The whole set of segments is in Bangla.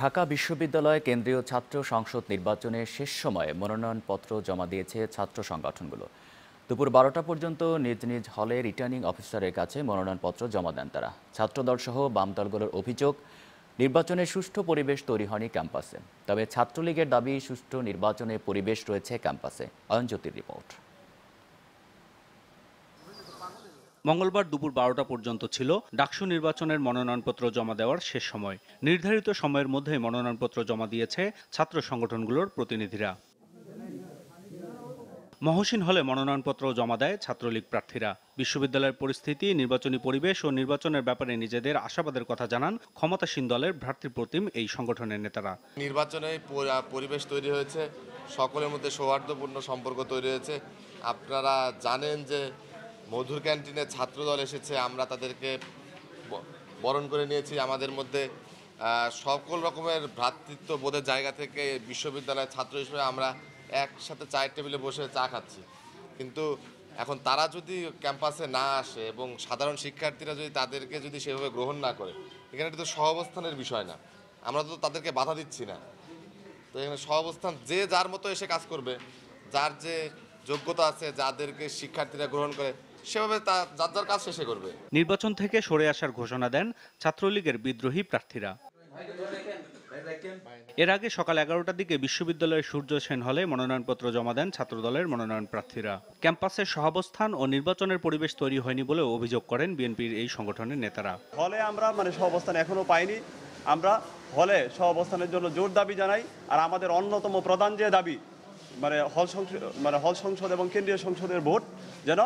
ঢাকা বিশ্ববিদ্যালয় কেন্দ্রীয় ছাত্র সংসদ নির্বাচনের শেষ সময়ে মনোনয়নপত্র জমা দিয়েছে ছাত্র সংগঠনগুলো। দুপুর বারোটা পর্যন্ত নিজ নিজ হলে রিটার্নিং অফিসারের কাছে মনোনয়নপত্র জমা দেন তারা। ছাত্রদলসহ বাম দলগুলোর অভিযোগ, নির্বাচনে সুষ্ঠু পরিবেশ তৈরি হয়নি ক্যাম্পাসে। তবে ছাত্রলীগের দাবি, সুষ্ঠু নির্বাচনের পরিবেশ রয়েছে ক্যাম্পাসে। অয়নজ্যোতির রিপোর্ট। মঙ্গলবার দুপুর বারোটা পর্যন্ত ছিল ডাকসু নির্বাচনের মনোনয়নপত্র জমা দেওয়ার শেষ সময়। নির্ধারিত সময়ের মধ্যে মনোনয়নপত্র জমা দিয়েছে ছাত্র সংগঠনগুলোর প্রতিনিধিরা। মহসিন হলে মনোনয়নপত্র জমা দেয় ছাত্রলীগ প্রার্থীরা। বিশ্ববিদ্যালয়ের পরিস্থিতি, নির্বাচনী পরিবেশ ও নির্বাচনের ব্যাপারে নিজেদের আশাবাদের কথা জানান ক্ষমতাসীন দলের ভ্রাতৃপ্রতিম এই সংগঠনের নেতারা। নির্বাচনে পরিবেশ তৈরি হয়েছে, সকলের মধ্যে সৌহার্দ্যপূর্ণ সম্পর্ক তৈরি হয়েছে। আপনারা জানেন যে মধুর ক্যান্টিনে ছাত্রদল এসেছে, আমরা তাদেরকে বরণ করে নিয়েছি। আমাদের মধ্যে সকল রকমের ভ্রাতৃত্ব বোধের জায়গা থেকে বিশ্ববিদ্যালয়ের ছাত্র হিসেবে আমরা একসাথে চায়ের টেবিলে বসে চা খাচ্ছি। কিন্তু এখন তারা যদি ক্যাম্পাসে না আসে এবং সাধারণ শিক্ষার্থীরা যদি তাদেরকে যদি সেভাবে গ্রহণ না করে, এখানে তো সহাবস্থানের বিষয় না। আমরা তো তাদেরকে বাধা দিচ্ছি না। তো এখানে সহাবস্থান যে যার মতো এসে কাজ করবে, যার যে যোগ্যতা আছে, যাদেরকে শিক্ষার্থীরা গ্রহণ করে সেভাবে তা যার যার কাজ শেষে করবে। নির্বাচন থেকে সরে আসার ঘোষণা দেন ছাত্রলীগের বিদ্রোহী প্রার্থীরা। এর আগে সকাল এগারোটার দিকে বিশ্ববিদ্যালয়ের সূর্য সেন হলে মনোনয়নপত্র জমা দেন ছাত্রদলের মনোনয়ন প্রার্থীরা। ক্যাম্পাসের সহাবস্থান ও নির্বাচনের পরিবেশ তৈরি হয়নি বলে অভিযোগ করেন বিএনপির এই সংগঠনের নেতারা। হলে আমরা মানে সহাবস্থান এখনও পাইনি। আমরা হলে সহাবস্থানের জন্য জোর দাবি জানাই। আর আমাদের অন্যতম প্রধান যে দাবি মানে হল সংসদ মানে হল সংসদ এবং কেন্দ্রীয় সংসদের ভোট যেন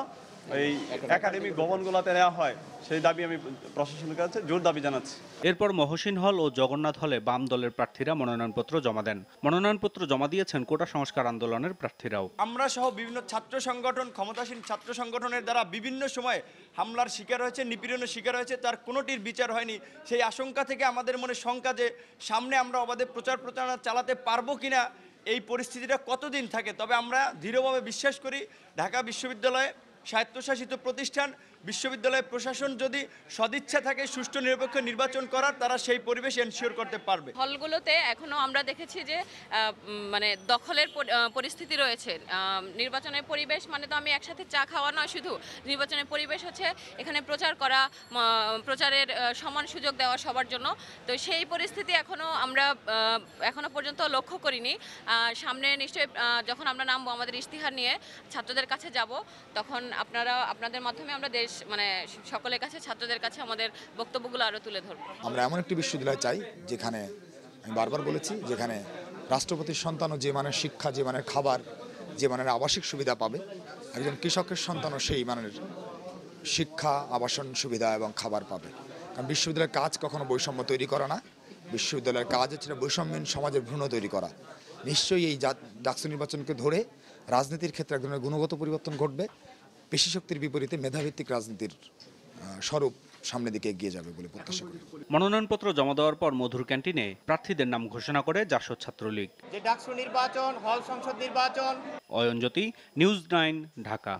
এই একাডেমিক ভবনগুলোতে নেওয়া হয় সেই দাবি আমি প্রশাসনের কাছে জোর দাবি জানাচ্ছি। এরপর মহসিন হল ও জগন্নাথ হলে বাম দলের প্রার্থীরা মনোনয়নপত্র জমা দেন। মনোনয়নপত্র জমা দিয়েছেন কোটা সংস্কার আন্দোলনের প্রার্থীরাও। আমরা সহ বিভিন্ন ছাত্র সংগঠন ক্ষমতাসীন ছাত্র সংগঠনের দ্বারা বিভিন্ন সময়ে হামলার শিকার হয়েছে নিপীড়নের শিকার হয়েছে তার কোনোটির বিচার হয়নি। সেই আশঙ্কা থেকে আমাদের মনে শঙ্কা যে সামনে আমরা অবাধে প্রচার প্রচারণা চালাতে পারব কিনা এই পরিস্থিতিটা কতদিন থাকে? তবে আমরা দৃঢ়ভাবে বিশ্বাস করি ঢাকা বিশ্ববিদ্যালয়ে স্বায়ত্তশাসিত প্রতিষ্ঠান বিশ্ববিদ্যালয় প্রশাসন যদি সদিচ্ছা থাকে সুষ্ঠু নিরপেক্ষ নির্বাচন করার, তারা সেই পরিবেশ এনশিওর করতে পারবে। হলগুলোতে এখনও আমরা দেখেছি যে মানে দখলের পরিস্থিতি রয়েছে। নির্বাচনের পরিবেশ মানে তো আমি একসাথে চা খাওয়া নয় শুধু, নির্বাচনের পরিবেশ হচ্ছে এখানে প্রচার করা প্রচারের সমান সুযোগ দেওয়া সবার জন্য। তো সেই পরিস্থিতি এখনও আমরা এখনও পর্যন্ত লক্ষ্য করিনি। সামনে নিশ্চয়ই যখন আমরা নামবো আমাদের ইশতিহার নিয়ে ছাত্রদের কাছে যাব, তখন আপনারা, আপনাদের মাধ্যমে আমরা দেশ মানে সকলের কাছে, ছাত্রদের কাছে আমাদের বক্তব্যগুলো আরও তুলে ধরবো। আমরা এমন একটি বিশ্ববিদ্যালয় চাই, যেখানে, আমি বারবার বলেছি, যেখানে রাষ্ট্রপতির সন্তানও যে মানের শিক্ষা, যে মানের খাবার, যে মানের আবাসিক সুবিধা পাবে, একজন কৃষকের সন্তানও সেই মানের শিক্ষা, আবাসন সুবিধা এবং খাবার পাবে। কারণ বিশ্ববিদ্যালয়ের কাজ কখনো বৈষম্য তৈরি করা না, বিশ্ববিদ্যালয়ের কাজ হচ্ছে বৈষম্যহীন সমাজের ভ্রূণ তৈরি করা। নিশ্চয়ই এই ডাকসু নির্বাচনকে ধরে রাজনীতির ক্ষেত্রে এক ধরনের গুণগত পরিবর্তন ঘটবে পেশি শক্তির বিপরীতে মেধাভিত্তিক রাজনীতির স্বরূপ সামনের দিকে এগিয়ে যাবে বলে প্রত্যাশা করি। মনোনয়নপত্র জমা দেওয়ার পর মধুর ক্যান্টিনে প্রার্থীদের নাম ঘোষণা করে জাসদ ছাত্রলীগ। যে ডাকসু নির্বাচন হল সংসদ নির্বাচন। Ayanjyoti news nine Dhaka.